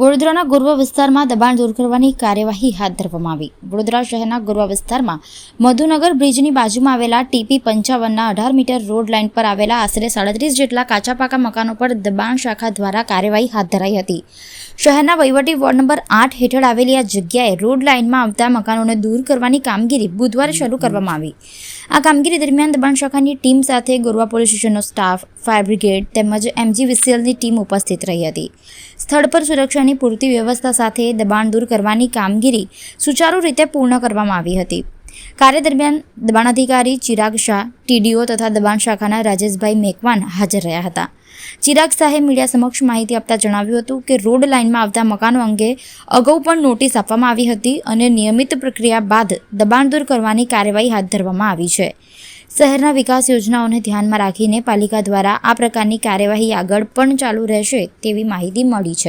વડોદરાના ગુર્વ વિસ્તારમાં દબાણ દૂર કરવાની કાર્યવાહી હાથ ધરવામાં આવી. વડોદરા શહેરના ગુર્વ વિસ્તારમાં મધુનગર બ્રિજની બાજુમાં આવેલા ટીપી પંચાવનના અઢાર મીટર રોડ લાઇન પર આવેલા આશરે સાડત્રીસ જેટલા કાચા પાકા મકાનો પર દબાણ શાખા દ્વારા કાર્યવાહી હાથ ધરાઈ હતી. શહેરના વહીવટી વોર્ડ નંબર આઠ હેઠળ આવેલી આ જગ્યાએ રોડ લાઇનમાં આવતા મકાનોને દૂર કરવાની કામગીરી બુધવારે શરૂ કરવામાં આવી. આ કામગીરી દરમિયાન દબાણ શાખાની ટીમ સાથે ગોરવા પોલીસ સ્ટેશનનો સ્ટાફ, ફાયર બ્રિગેડ તેમજ એમજીવીસીએલની ટીમ ઉપસ્થિત રહી હતી. સ્થળ પર સુરક્ષાની પૂરતી વ્યવસ્થા સાથે દબાણ દૂર કરવાની કામગીરી સુચારુ રીતે પૂર્ણ કરવામાં આવી હતી. કાર્ય દરમિયાન દબાણ અધિકારી ચિરાગ શાહ, ટીડીઓ તથા દબાણ શાખાના રાજેશભાઈ મેકવાન હાજર રહ્યા હતા. ચિરાગ શાહે મીડિયા સમક્ષ માહિતી આપતા જણાવ્યું હતું કે, રોડ લાઇનમાં આવતા મકાનો અંગે અગાઉ પણ નોટિસ આપવામાં આવી હતી અને નિયમિત પ્રક્રિયા બાદ દબાણ દૂર કરવાની કાર્યવાહી હાથ ધરવામાં આવી છે. શહેરના વિકાસ યોજનાઓને ધ્યાનમાં રાખીને પાલિકા દ્વારા આ પ્રકારની કાર્યવાહી આગળ પણ ચાલુ રહેશે તેવી માહિતી મળી છે.